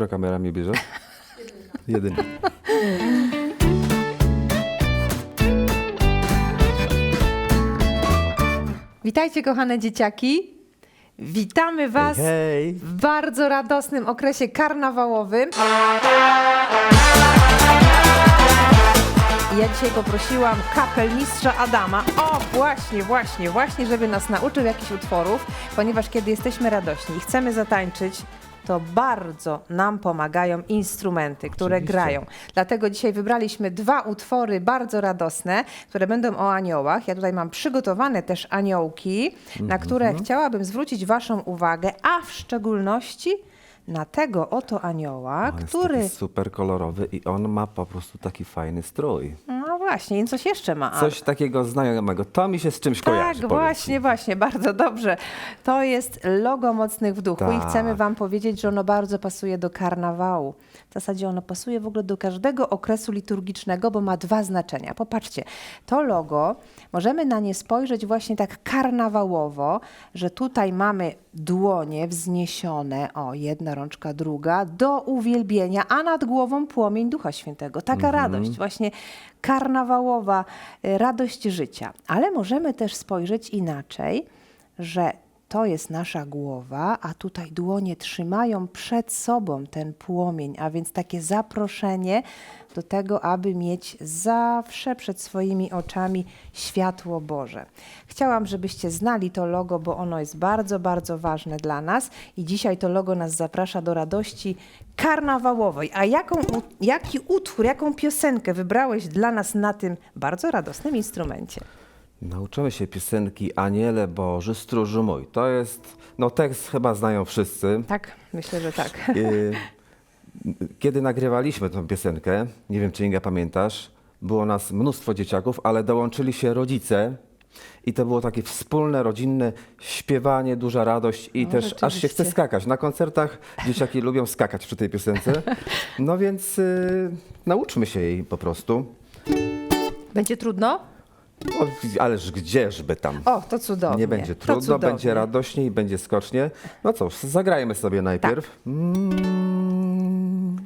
Która kamera mnie bierze? Jedynka. Witajcie, kochane dzieciaki. Witamy Was Hej! w bardzo radosnym okresie karnawałowym. Ja dzisiaj poprosiłam kapelmistrza Adama, o właśnie, właśnie, właśnie, żeby nas nauczył jakichś utworów, ponieważ kiedy jesteśmy radośni i chcemy zatańczyć, to bardzo nam pomagają instrumenty, które Oczywiście. grają. Dlatego dzisiaj wybraliśmy dwa utwory bardzo radosne, które będą o aniołach. Ja tutaj mam przygotowane też aniołki, na które chciałabym zwrócić Waszą uwagę, a w szczególności na tego oto anioła, On jest który. taki super kolorowy i on ma po prostu taki fajny strój. Właśnie, i coś jeszcze ma. Coś takiego znajomego. To mi się z czymś Tak, kojarzy. powiedz właśnie, mi. właśnie, bardzo dobrze. To jest logo Mocnych w Duchu i Tak. chcemy Wam powiedzieć, że ono bardzo pasuje do karnawału. W zasadzie ono pasuje w ogóle do każdego okresu liturgicznego, bo ma dwa znaczenia. Popatrzcie, to logo, możemy na nie spojrzeć właśnie tak karnawałowo, że tutaj mamy dłonie wzniesione, o jedna rączka, druga, do uwielbienia, a nad głową płomień Ducha Świętego. Taka radość, właśnie karnawałowa y, radość życia. Ale możemy też spojrzeć inaczej, że to jest nasza głowa, a tutaj dłonie trzymają przed sobą ten płomień, a więc takie zaproszenie do tego, aby mieć zawsze przed swoimi oczami światło Boże. Chciałam, żebyście znali to logo, bo ono jest bardzo, bardzo ważne dla nas i dzisiaj to logo nas zaprasza do radości karnawałowej. A jaką, jaki utwór, jaką piosenkę wybrałeś dla nas na tym bardzo radosnym instrumencie? Nauczymy się piosenki Aniele Boży, stróżu mój. To jest, no tekst chyba znają wszyscy. Tak, myślę, że tak. Kiedy nagrywaliśmy tę piosenkę, nie wiem czy Inga pamiętasz, było nas mnóstwo dzieciaków, ale dołączyli się rodzice i to było takie wspólne, rodzinne śpiewanie, duża radość i No, też aż się chce skakać. Na koncertach dzieciaki lubią skakać przy tej piosence. No więc y, nauczmy się jej po prostu. Będzie trudno? O, ależ gdzieżby tam. O, to cudownie. Nie będzie to trudno, cudownie. będzie radośnie i będzie skocznie. No cóż, zagrajmy sobie najpierw. Tak. Mm.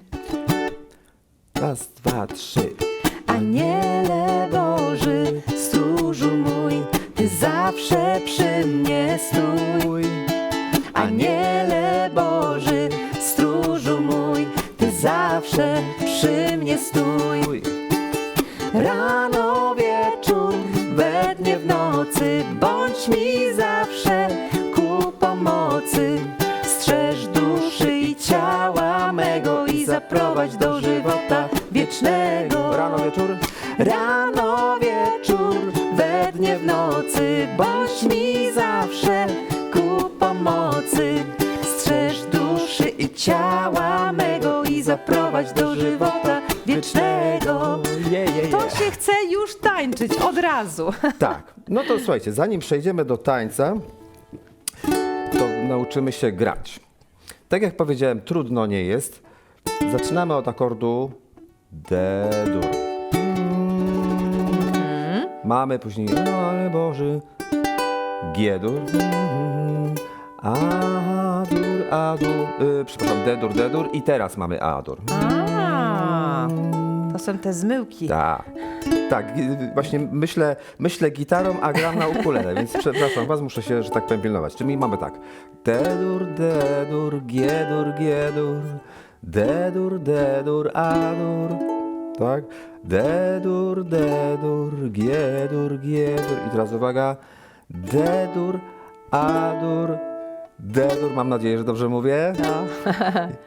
Raz, dwa, trzy. Aniele Boży, stróżu mój, Ty zawsze przy mnie stój. Aniele Boży, stróżu mój, Ty zawsze przy mnie stój. Rano, nocy, bądź mi zawsze ku pomocy. Strzeż duszy i ciała mego i zaprowadź do żywota wiecznego. Rano, wieczór. Rano, wieczór, we dnie, w nocy, bądź mi zawsze ku pomocy. Strzeż duszy i ciała mego i zaprowadź do żywota wiecznego. To się chce już tańczyć od razu. Tak. No to słuchajcie, zanim przejdziemy do tańca, to nauczymy się grać. Tak jak powiedziałem, trudno nie jest. Zaczynamy od akordu D-dur. Mamy później no ale Boży G-dur. A-dur, A-dur. Y, przepraszam, D-dur, D-dur i teraz mamy A-dur. A, to są te zmyłki. Tak. Tak, właśnie myślę, myślę gitarą, a gram na ukulele, więc przepraszam was, muszę się, że tak powiem, pilnować. Czyli mamy tak. D-dur, D-dur, G-dur, G-dur, D-dur, D-dur, A-dur. Tak? D-dur, D-dur, G-dur, G-dur. I teraz uwaga. D-dur, A-dur, D-dur. Mam nadzieję, że dobrze mówię. No.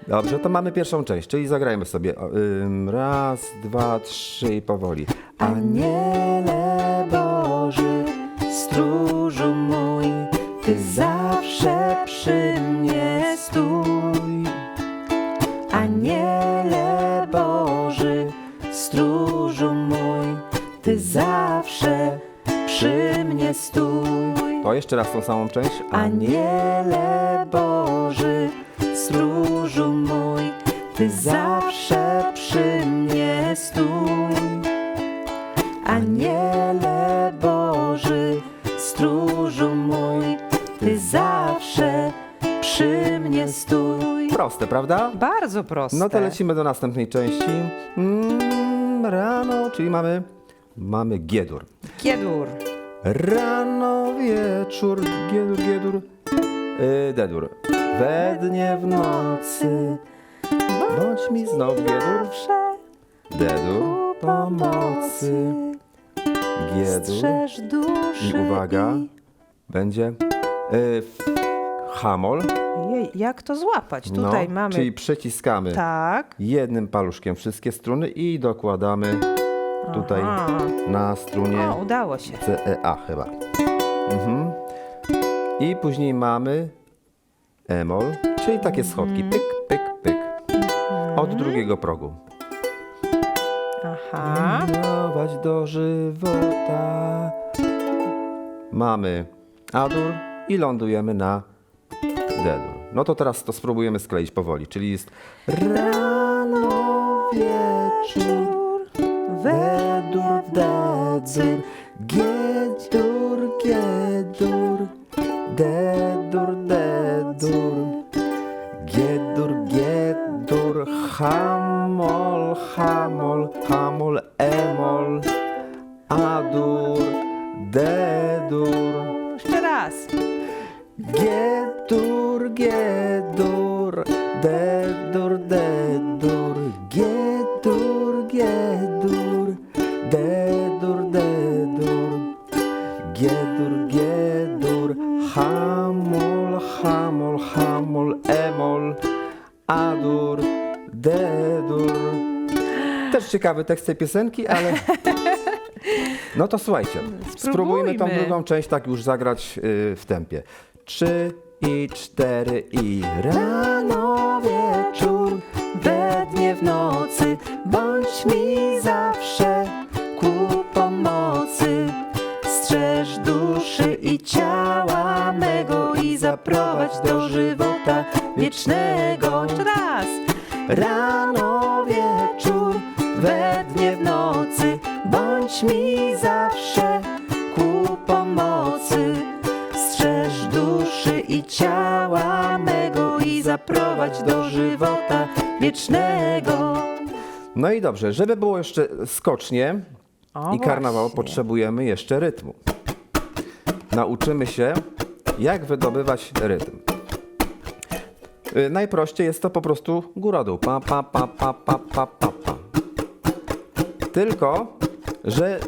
Dobrze, to mamy pierwszą część, czyli zagrajmy sobie. O, ym, Raz, dwa, trzy i powoli. Aniele Boży, stróżu mój, Ty zawsze przy mnie stój. Aniele Boży, stróżu mój, Ty zawsze przy mnie stój. To jeszcze raz tą samą część. Aniele Boży, stróżu mój, Ty zawsze przy mnie stój. Aniele Boży, stróżu mój, Ty zawsze przy mnie stój. Proste, prawda? Bardzo proste. No to lecimy do następnej części. Mm, rano, czyli mamy, mamy Giedur. Kiedur. Rano, wieczór, Giedur, Giedur, yy, Dedur. We dnie, w nocy, bądź mi znów Giedur, Dedur, pomocy, Giedur. I uwaga, będzie yy, hamol. Jej, jak to złapać? Tutaj no, mamy. Czyli przyciskamy Tak. jednym paluszkiem wszystkie struny i dokładamy tutaj na strunie O, udało się. E, A chyba. Mhm. I później mamy emol, czyli takie schodki. Pyk, pyk, pyk. Od drugiego progu. Aha. Prowadź do żywota. Mamy adur i lądujemy na dedur. No to teraz to spróbujemy skleić powoli, czyli jest rano, wieczór, dedur, giedur, giedur, dedur, dedur. Giedur, giedur, hamol, hamol, hamol, emol, adur, dedur. Jeszcze raz. Giedur, giedur, dedur, adur, dedur. Też ciekawy tekst tej piosenki, ale... No to słuchajcie, spróbujmy tą drugą część tak już zagrać y, w tempie. Trzy i cztery i rano, wieczór, we dnie, w nocy, bądź mi zawsze ku pomocy. Strzeż duszy i ciała mego i zaprowadź do żywota wiecznego. Jeszcze raz. Rano, wieczór, we dnie, w nocy, bądź mi zawsze ku pomocy. Strzeż duszy i ciała mego i zaprowadź do żywota wiecznego. No i dobrze, żeby było jeszcze skocznie O, i karnawał, właśnie. potrzebujemy jeszcze rytmu. Nauczymy się, jak wydobywać rytm. Y, Najprościej jest to po prostu góra-dół. Pa, pa, pa, pa, pa, pa, pa, pa. Tylko, że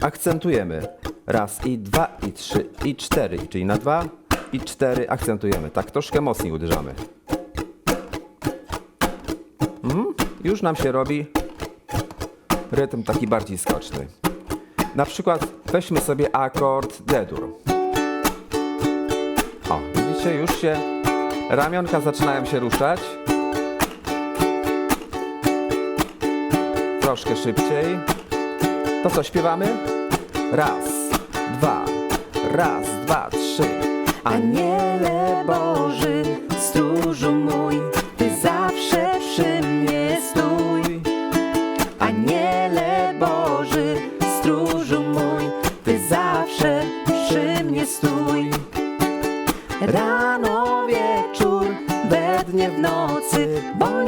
akcentujemy. Raz i dwa i trzy i cztery. Czyli na dwa i cztery akcentujemy. Tak troszkę mocniej uderzamy. Mhm. Już nam się robi rytm taki bardziej skoczny. Na przykład weźmy sobie akord D-dur. O, widzicie, już się ramionka zaczynają się ruszać. Troszkę szybciej. To co, śpiewamy? Raz, dwa, raz, dwa, trzy. Aniele Boży,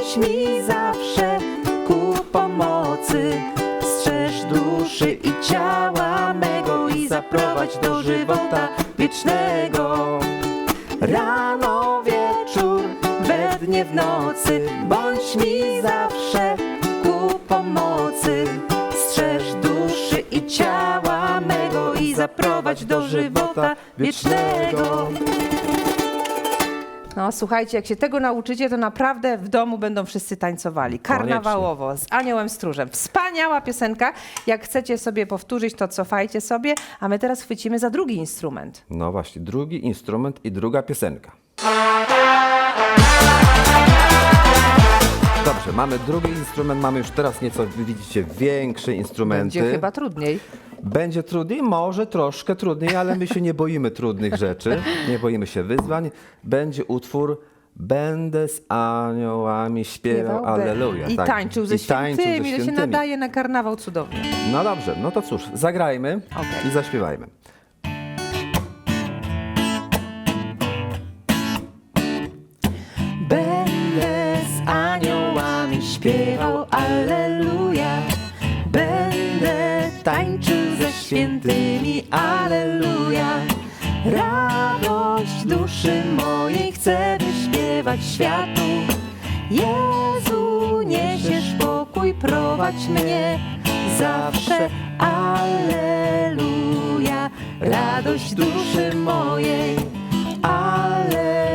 bądź mi zawsze ku pomocy. Strzeż duszy i ciała mego i zaprowadź do żywota wiecznego. Rano, wieczór, we dnie, w nocy, bądź mi zawsze ku pomocy. Strzeż duszy i ciała mego i zaprowadź do żywota wiecznego. No słuchajcie, jak się tego nauczycie, to naprawdę w domu będą wszyscy tańcowali. Karnawałowo, z Aniołem Stróżem. Wspaniała piosenka. Jak chcecie sobie powtórzyć, to cofajcie sobie, a my teraz chwycimy za drugi instrument. No właśnie, drugi instrument i druga piosenka. Dobrze, mamy drugi instrument, mamy już teraz nieco, widzicie, większe instrumenty. Będzie chyba trudniej. Będzie trudniej, może troszkę trudniej, ale my się nie boimy trudnych rzeczy, nie boimy się wyzwań. Będzie utwór Będę z aniołami śpiewał, be- Alleluja. I tak. tańczył ze I tańczył świętymi, to się świętymi. nadaje na karnawał cudownie. No dobrze, no to cóż, zagrajmy Okej. i zaśpiewajmy. Duszy mojej chcę wyśpiewać światu. Jezu, niesiesz pokój, prowadź mnie zawsze. Alleluja. Radość duszy mojej. Alleluja.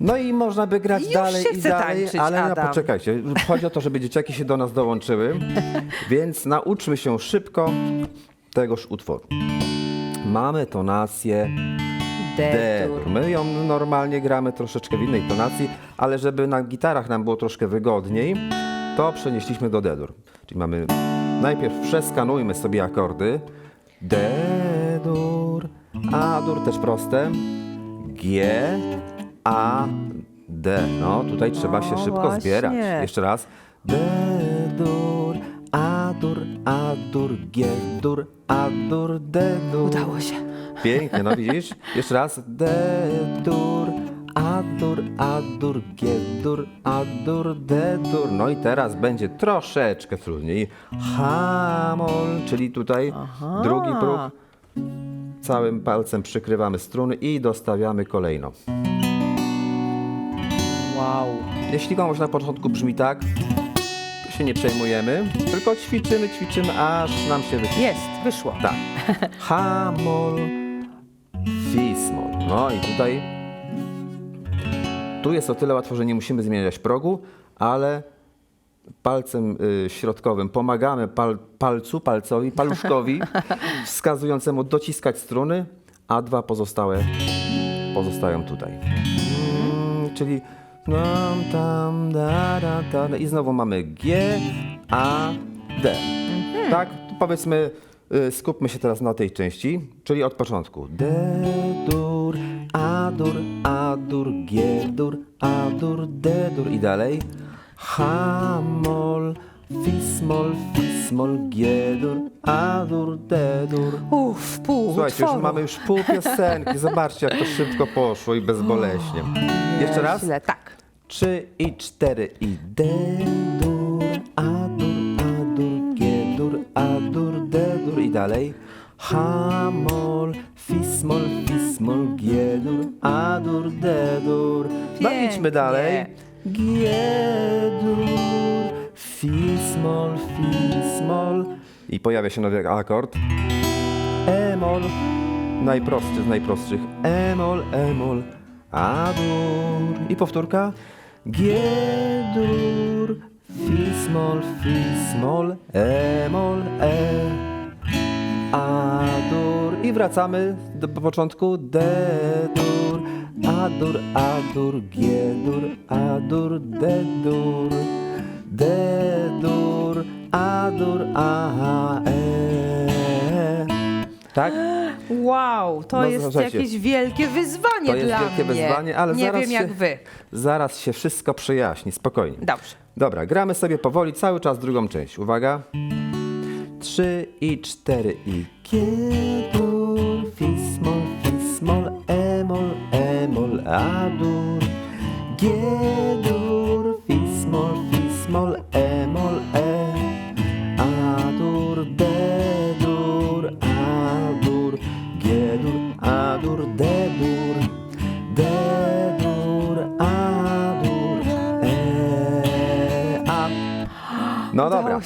No i można by grać Już dalej się i chce dalej, tańczyć, ale no, Adam. poczekajcie. Chodzi o to, żeby dzieciaki się do nas dołączyły, więc nauczmy się szybko tegoż utworu. Mamy tonację D-dur. My ją normalnie gramy troszeczkę w innej tonacji, ale żeby na gitarach nam było troszkę wygodniej, to przenieśliśmy do D-dur. Czyli mamy najpierw przeskanujmy sobie akordy. D-dur, A-dur też proste. G, A, D. No tutaj trzeba się szybko właśnie. zbierać. Jeszcze raz. D-dur, A-dur, A-dur, G-dur, A-dur, D-dur. Udało się. Pięknie, no widzisz? Jeszcze raz. D-dur, A-dur, A-dur, G-dur, A-dur, D-dur. No i teraz będzie troszeczkę trudniej. Hamol, czyli tutaj drugi próg. Całym palcem przykrywamy struny i dostawiamy kolejno. Wow. Jeśli komuś na początku brzmi tak, się nie przejmujemy, tylko ćwiczymy, ćwiczymy, aż nam się wyświetli. Jest, wyszło. Tak. Hamol, fismol. No i tutaj tu jest o tyle łatwo, że nie musimy zmieniać progu, ale palcem y, środkowym pomagamy pal, palcu, palcowi, paluszkowi wskazującemu dociskać struny, a dwa pozostałe pozostają tutaj. Mm, czyli nam, tam, da, da, da, da. i znowu mamy G, A, D. Tak? To powiedzmy, y, skupmy się teraz na tej części, czyli od początku. D, dur, A, dur, A, dur, G, dur, A, dur, D, dur i dalej. Ha, mol, fis, mol, fis, mol, G, dur, A, dur, D, dur. Uff, pół Słuchajcie, już mamy już pół piosenki. Zobaczcie, jak to szybko poszło i bezboleśnie. Jeszcze raz. Źle, tak. Trzy i cztery i D, dur, A, dur, A, dur, G, dur, A, dur, D, dur i dalej. Ha, mol, fis, mol, fis, mol, G, dur, A, dur, D, dur. No Pięknie. dalej. G, dur, fis, mol, fis, mol. I pojawia się nowy akord. E-mol, najprostszy z najprostszych. E-mol, E-mol, A-dur. I powtórka. G-dur, Fi-smol, Fi-smol, E-mol, E. A-dur. I wracamy do początku. D-dur, A-dur, A-dur, G-dur, A-dur, D-dur. D-dur, A-dur, A, E. Tak? Wow, to No, jest słuchajcie, jakieś wielkie wyzwanie To jest dla wielkie mnie. wyzwanie, ale Nie zaraz wiem się, jak wy. Zaraz się wszystko przejaśni, spokojnie. Dobrze. Dobra, gramy sobie powoli cały czas drugą część. Uwaga. Trzy i cztery i G-dur, Fi-smol, Fi-smol, E-mol, E-mol, A-dur. G-dur,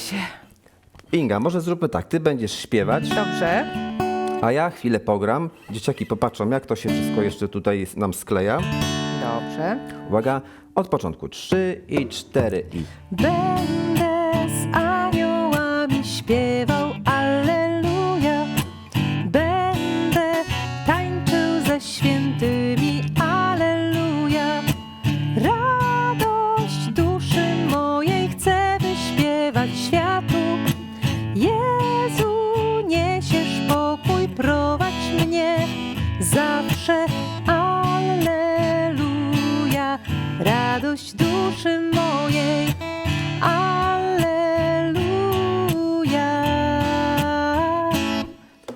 się. Inga, może zróbmy tak. Ty będziesz śpiewać, Dobrze. a ja chwilę pogram. Dzieciaki popatrzą, jak to się wszystko jeszcze tutaj nam skleja. Dobrze. Uwaga, od początku. Trzy i cztery i... Będę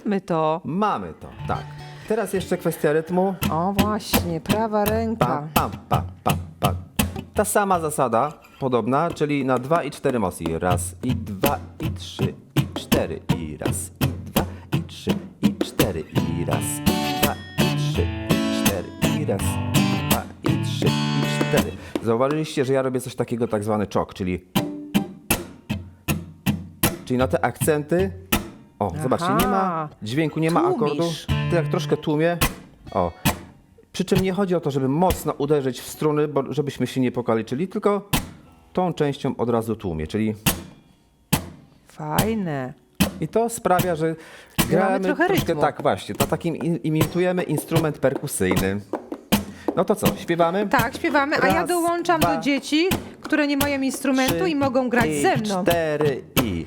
My to. Mamy to, tak. Teraz jeszcze kwestia rytmu. O właśnie, prawa ręka. pa, pa, pa, ta sama zasada, podobna, czyli na dwa i cztery mocy. Raz i dwa i trzy i cztery i raz i dwa i trzy i cztery i raz i dwa i trzy i cztery i raz i dwa i trzy i cztery. Zauważyliście, że ja robię coś takiego tak zwany czok, czyli czyli na te akcenty. O, zobaczcie, nie ma dźwięku, nie ma Tłumisz. akordu. To jak troszkę tłumię. O. Przy czym nie chodzi o to, żeby mocno uderzyć w struny, bo żebyśmy się nie pokaliczyli, tylko tą częścią od razu tłumię, czyli Fajne. i to sprawia, że gramy trochę troszkę rytmu. tak właśnie, to takim imitujemy instrument perkusyjny. No to co, śpiewamy? Tak, śpiewamy, a ja Raz, dołączam dwa, do dzieci, które nie mają instrumentu Trzy i mogą grać i ze mną. Cztery i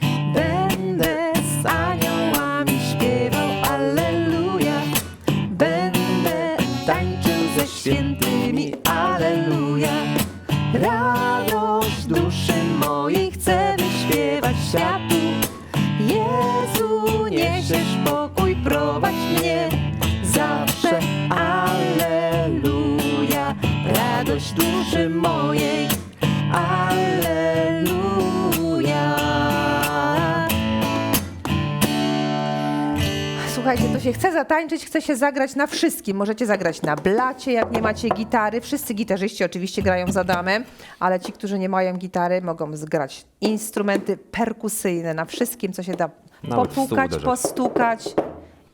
Radość duszy mojej chcę wyśpiewać światu. Się chce zatańczyć, chce się zagrać na wszystkim. Możecie zagrać na blacie, jak nie macie gitary. Wszyscy gitarzyści oczywiście grają za damę, ale ci, którzy nie mają gitary, mogą zgrać instrumenty perkusyjne na wszystkim, co się da Nawet w stół popukać, uderzać. postukać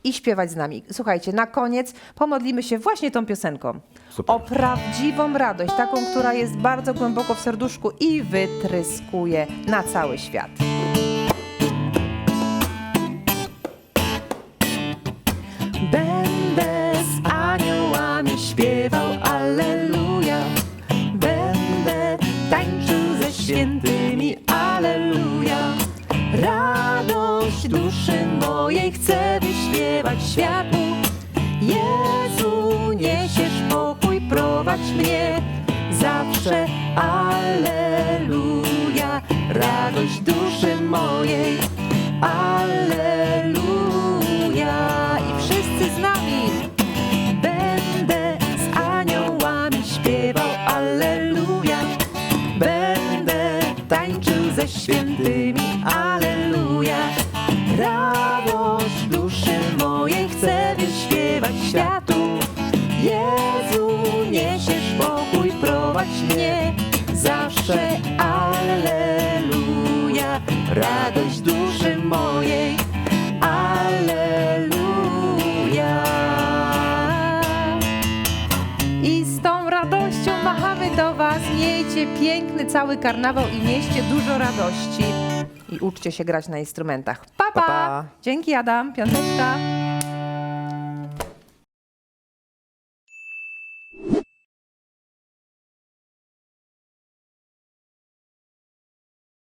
i śpiewać z nami. Słuchajcie, na koniec pomodlimy się właśnie tą piosenką. Super. O prawdziwą radość, taką, która jest bardzo głęboko w serduszku i wytryskuje na cały świat. Duszy mojej. Alleluja. I wszyscy z nami. Będę z aniołami śpiewał Alleluja. Będę tańczył ze świętymi Alleluja. Radość duszy mojej chcę wyśpiewać światu. Jezu, niesiesz pokój, prowadź mnie zawsze. Alleluja. Radość duszy mojej. Alleluja. I z tą radością machamy do Was. Miejcie piękny cały karnawał i mieście dużo radości. I uczcie się grać na instrumentach. Pa, pa! Pa, pa. Dzięki Adam, piąteczka.